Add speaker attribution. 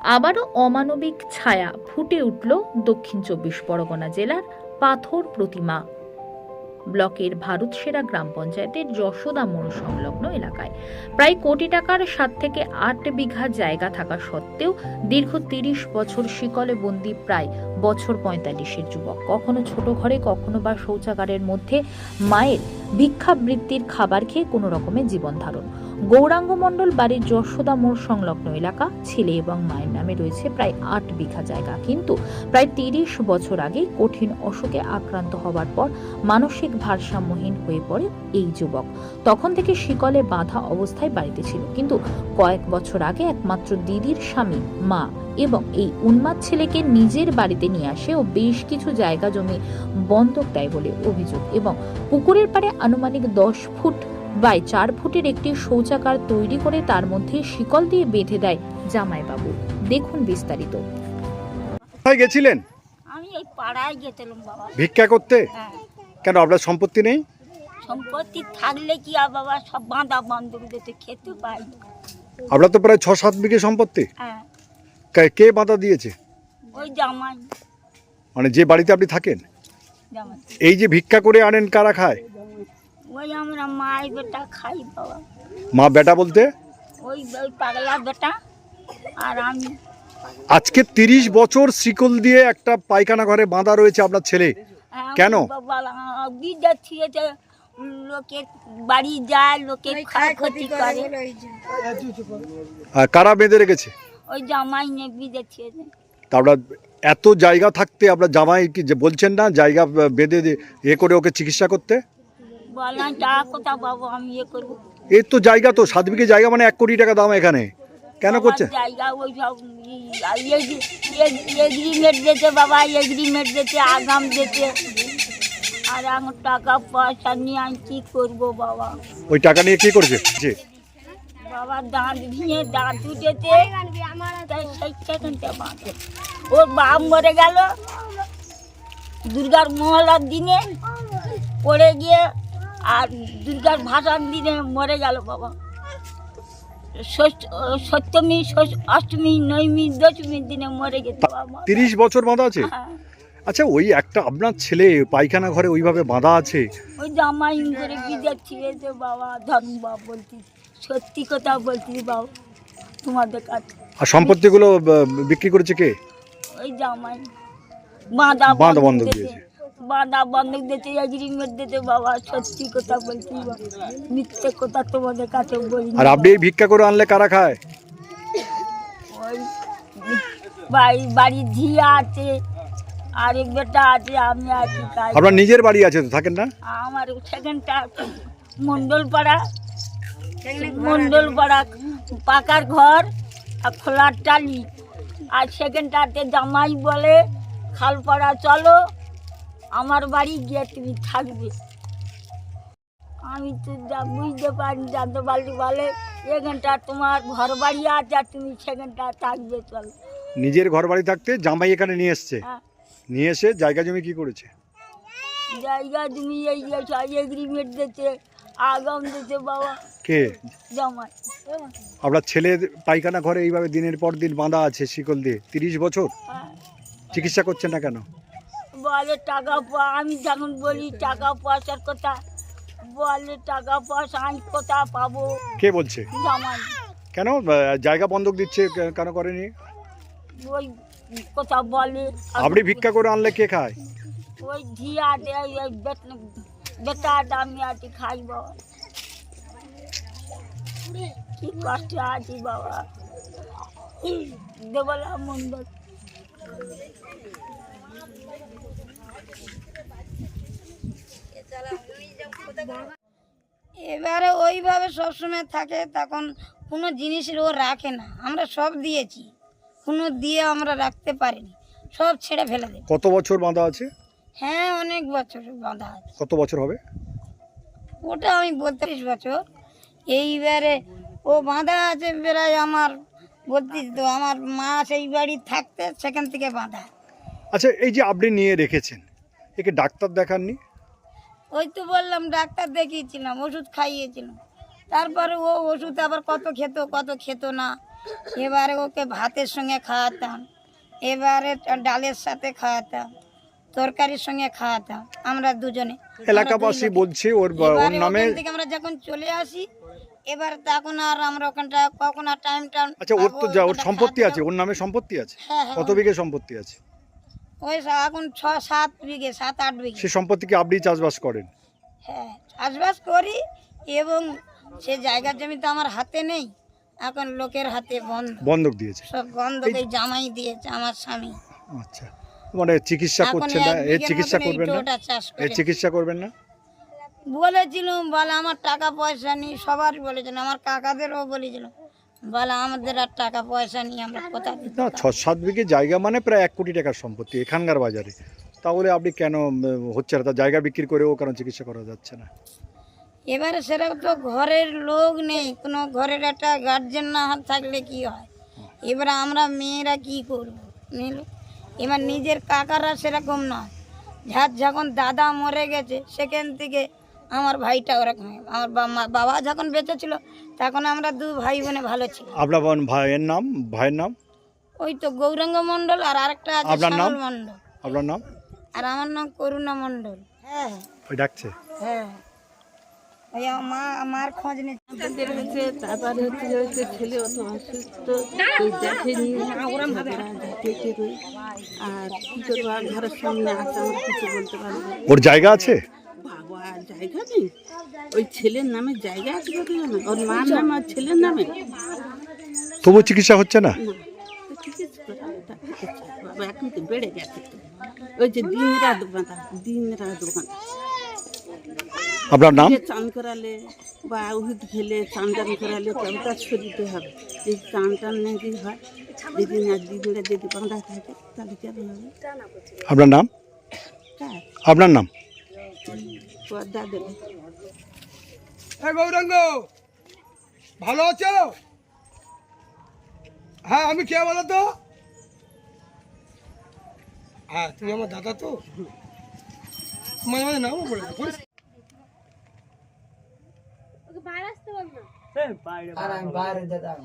Speaker 1: আবারও অমানবিক ছায়া ফুটে উঠল দক্ষিণ চব্বিশ পরগনা জেলার পাথর প্রতিমা ব্লকের ভারতসেরা গ্রাম পঞ্চায়েতের যশোদা মোড় সংলগ্ন এলাকায়। প্রায় কোটি টাকার সাত থেকে আট বিঘা জায়গা থাকা সত্ত্বেও দীর্ঘ তিরিশ বছর শিকলে বন্দি প্রায় বছর পঁয়তাল্লিশের যুবক। কখনো ছোট ঘরে, কখনো বা শৌচাগারের মধ্যে মায়ের ভিক্ষাবৃত্তির খাবার খেয়ে কোনো রকমের জীবন ধারণ গৌরাঙ্গ মণ্ডল বাড়ির যশোদা মোড় সংলগ্ন এলাকা, ছেলে এবং মায়ের নামে রয়েছে প্রায় আট বিঘা জায়গা। কিন্তু প্রায় তিরিশ বছর আগে কঠিন অসুখে আক্রান্ত হওয়ার পর মানসিক ভারসাম্যহীন হয়ে পড়ে এই যুবক। তখন থেকে শিকলে বাঁধা অবস্থায় বাড়িতে ছিল। কিন্তু কয়েক বছর আগে একমাত্র দিদির স্বামী, মা এবং এই উন্মাদ ছেলেকে নিজের বাড়িতে নিয়ে আসে ও বেশ কিছু জায়গা জমি বন্ধক দেয় বলে অভিযোগ এবং পুকুরের পাড়ে আনুমানিক দশ ফুট বাই চার ফুটের একটি শৌচাগার তৈরি করে তার মধ্যে শিকল দিয়ে বেঁধে দেয় জামাইবাবু। দেখুন বিস্তারিত।
Speaker 2: কোথায় গেছিলেন?
Speaker 3: আমি এই পাড়ায় গেছিলাম বাবা।
Speaker 2: ভিক্ষা করতে?
Speaker 3: হ্যাঁ।
Speaker 2: কেন আপনার সম্পত্তি নেই?
Speaker 3: সম্পত্তি থাকলে কি আর বাবা সব বাঁধা বন্ধক দিতে খেতে পাই।
Speaker 2: আপনার তো প্রায় ছ সাত বিঘে সম্পত্তি।
Speaker 3: হ্যাঁ।
Speaker 2: কে- কে বাধা দিয়েছে?
Speaker 3: ওই জামাই।
Speaker 2: মানে যে বাড়িতে আপনি থাকেন
Speaker 3: জামাই।
Speaker 2: এই যে ভিক্ষা করে আনেন কারা খায়?
Speaker 3: ওই আমরা মায়ের বেটা খাই বাবা।
Speaker 2: মা বেটা বলতে?
Speaker 3: ওই ওই পাগলা বেটা আর আমি।
Speaker 2: আজকে তিরিশ বছর শিকল দিয়ে একটা পায়খানা ঘরে বাঁধা রয়েছে আপনার ছেলে।
Speaker 3: হ্যাঁ,
Speaker 2: কেন?
Speaker 3: বিদ্যা লোকের বাড়ি যায় ক্ষতি করে।
Speaker 2: আর কারা বেঁধে রেখেছে?
Speaker 3: ওই জামাই নিয়ে বিদে ছিঁড়েছে।
Speaker 2: তা আপনার এত জায়গা থাকতে আপনার জামাই কি যে বলছেন না জায়গা বেঁধে এ করে ওকে চিকিৎসা করতে?
Speaker 3: বললাম কোথা আমি ইয়ে করব।
Speaker 2: এর তো জায়গা তো সাত বিঘে জায়গা মানে এক কোটি টাকা দাম এখানে। কেন করছে?
Speaker 3: জায়গা ওই সব এগ্রিমেন্ট দিতে বাবা এগ্রিমেন্ট দিতে আগাম দিতে আর আমার টাকা পয়সা নিয়ে আমি কী করব বাবা?
Speaker 2: ওই টাকা নিয়ে কি করছে? যে
Speaker 3: বাবা দাঁত ভেঙে দাঁত উঠেছে। ওর বাপ মরে গেল। দুর্গার মহলার দিনে পড়ে গিয়ে আর দুর্গার ভাষার দিনে মরে গেল বাবা। সপ্তমী অষ্টমী নবমী দশমীর দিনে মরে গেছে বাবা।
Speaker 2: তিরিশ বছর বাঁধা আছে?
Speaker 3: হ্যাঁ,
Speaker 2: আচ্ছা ওই একটা আপনার ছেলে পায়খানা ঘরে ওইভাবে বাঁধা আছে?
Speaker 3: ওই জামাই করে বিদায় ছিঁড়েছে বাবা ধর্ম বাবা বলছি সত্যি কথা বলছি বাবা তোমাদের কাছে
Speaker 2: আর সম্পত্তিগুলো বিক্রি করেছে কে?
Speaker 3: ওই জামাই বাঁধা
Speaker 2: বাঁধা
Speaker 3: বন্ধ
Speaker 2: দিয়েছে।
Speaker 3: বাঁধা বন্ধক দিতে এগ্রিমেন্ট দিতে বাবা সত্যি কথা বলছি মিথ্যে কথা তোমাদের কাছে বলি
Speaker 2: আর আপনি ভিক্ষা করে আনলে কারা খায়?
Speaker 3: বাড়ি বাড়ির ঝিয়া আছে আরেক বেটা আছে আমি আছি
Speaker 2: আপনার নিজের বাড়ি আছে তো থাকেন না?
Speaker 3: আমার সেখানটা মন্ডল পাড়া মন্ডল পাড়া পাকার ঘর আর খোলার টালি। আর সেখানটাতে জামাই বলে খালপাড়া চলো আমার বাড়ি গিয়ে তুমি থাকবে। আমি তো যা বুঝতে পারি জানতে পারলি বলে এখানটা তোমার ঘর বাড়ি আছে আর তুমি সেখানটা থাকবে চলো।
Speaker 2: নিজের ঘর বাড়ি থাকতে জামাই এখানে নিয়ে এসছে।
Speaker 3: হ্যাঁ।
Speaker 2: নিয়ে এসে জায়গা জমি কি করেছে?
Speaker 3: জায়গা জমি এই এগ্রিমেন্ট দিতে আগাম দিতে বাবা।
Speaker 2: কে?
Speaker 3: জামাই।
Speaker 2: আপনার ছেলে পায়খানা ঘরে এইভাবে দিনের পর দিন বাঁধা আছে শিকল দিয়ে তিরিশ বছর?
Speaker 3: হ্যাঁ।
Speaker 2: চিকিৎসা করছেন না কেন?
Speaker 3: বলে টাকা পয়সা আমি যখন বলি টাকা পয়সার কথা বলে টাকা পয়সা আমি কোথা পাবো?
Speaker 2: কে বলছে?
Speaker 3: জামাই।
Speaker 2: কেন? আহ, জায়গা বন্ধক দিচ্ছে কে- কেন করেনি?
Speaker 3: ওই কথা বলে
Speaker 2: আপনি ভিক্ষা করে আনলে কে খায়?
Speaker 3: ওই ধিয়া দেয় ওই বেট- বেটাটা আমি আছি খাই বাবা। কি কষ্ট আছি বাবা। দেবলা মন্ডল।
Speaker 4: এবারে ওইভাবে সবসময় থাকে তখন কোনো জিনিসের ও রাখে না। আমরা সব দিয়েছি কোনো দিয়ে আমরা রাখতে পারিনি। সব ছেড়ে ফেলে দেবে।
Speaker 2: কত বছর বাঁধা আছে?
Speaker 4: হ্যাঁ অনেক বছর বাঁধা আছে।
Speaker 2: কত বছর হবে?
Speaker 4: ওটা আমি বত্রিশ বছর। এইবারে ও বাঁধা আছে প্রায় আমার বত্রিশ তো আমার মা সেই বাড়ি থাকতে সেখান থেকে বাঁধা।
Speaker 2: আচ্ছা এই যে আপনি নিয়ে রেখেছেন একে ডাক্তার দেখাননি?
Speaker 4: ওই তো বললাম ডাক্তার দেখিয়েছিলাম ওষুধ খাইয়েছিলাম। তারপরে ও ওষুধ আবার কত খেত কত খেত না। এবারে ওকে ভাতের সঙ্গে খাওয়াতাম এবারে ডালের সাথে খাওয়াতাম তরকারির সঙ্গে খাওয়াতাম আমরা দুজনে।
Speaker 2: এলাকাবাসী বলছে ওর ওর নামে
Speaker 4: থেকে আমরা যখন চলে আসি এবার তখন আর আমরা ওখানটা কখন আর টাইম টাইম
Speaker 2: আচ্ছা ওর তো যা ওর সম্পত্তি আছে ওর নামে সম্পত্তি আছে?
Speaker 4: হ্যাঁ হ্যাঁ
Speaker 2: কত বিঘে সম্পত্তি আছে?
Speaker 4: ওই এখন ছ সাত বিঘে সাত আট বিঘে।
Speaker 2: সে সম্পত্তিকে আপনি চাষবাস করেন?
Speaker 4: হ্যাঁ চাষবাস করি এবং সে জায়গার জমি তো আমার হাতে নেই। এখন লোকের হাতে বন্ধ।
Speaker 2: বন্ধক দিয়েছে।
Speaker 4: সব বন্ধকে জামাই দিয়েছে আমার স্বামী।
Speaker 2: আচ্ছা। মানে চিকিৎসা করছেন না? এর চিকিৎসা
Speaker 4: এই
Speaker 2: করবেন না? এর চিকিৎসা করবেন না?
Speaker 4: বলেছিলাম বলে আমার টাকা পয়সা নেই সবার বলেছিল আমার কাকাদেরও বলেছিল বলে আমাদের আর টাকা পয়সা নেই আমরা কোথা
Speaker 2: না ছ সাত বিঘে জায়গা মানে প্রায় এক কোটি টাকার সম্পত্তি এখানকার বাজারে। তাহলে আপনি কেন হচ্ছে না জায়গা বিক্রি করেও কেন চিকিৎসা করা যাচ্ছে না?
Speaker 4: এবারে তো ঘরের লোক নেই কোনো ঘরের একটা গার্জেন না থাকলে কি হয়? এবারে আমরা মেয়েরা কি করব? নিল এবার নিজের কাকারা সেরকম নয়। যার যখন দাদা মরে গেছে সেখান থেকে আমার ভাইটা ওরকম আমার বাবা যখন বেঁচে ছিল তখন আমরা দু ভাই বোনে ভালো ছিল
Speaker 2: আপনার বোন ভাইয়ের নাম? ভাইয়ের নাম?
Speaker 4: ওই তো গৌরাঙ্গ মণ্ডল আর আরেকটা আছে
Speaker 2: আপনার নাম?
Speaker 4: মণ্ডল।
Speaker 2: আপনার নাম?
Speaker 4: আর আমার নাম করুণা মণ্ডল। হ্যাঁ
Speaker 2: ওই ডাকছে?
Speaker 4: হ্যাঁ। ওই মা আমার খোঁজ নিচ্ছে।
Speaker 5: হচ্ছে তারপরে হচ্ছে যে ছেলে অত অসুস্থ দেখেনি আর কি করব ঘরের সামনে আছে আমরা কিছু বলতে পারব
Speaker 2: ওর জায়গা আছে?
Speaker 5: জায়গা নেই? ওই ছেলের নামে জায়গা আছে বলতে জানো? ওর মার নামে আর ছেলের নামে?
Speaker 2: তবু চিকিৎসা হচ্ছে না।
Speaker 5: বাবা এখন তো বেড়ে গেছে ওই যে দিন রাত বাঁধা দিন রাত বাঁধা।
Speaker 2: আপনার নাম?
Speaker 5: চান করালে বা উহিদ খেলে চান টান করালে ওটা ছড়িতে হবে। যদি চান টান নাকি হয় যদি না দিদিরা যদি বাঁধা থাকে তাহলে কেন হবে?
Speaker 2: আপনার নাম? আপনার নাম?
Speaker 5: পর্দা দেবে।
Speaker 6: হ্যাঁ গৌরাঙ্গ ভালো আছো? হ্যাঁ আমি কে বলো তো? হ্যাঁ তুমি আমার দাদা তো? মাঝে মাঝে নামও পড়ে যাও, পরিষ্কার।
Speaker 7: বাইরে যেতাম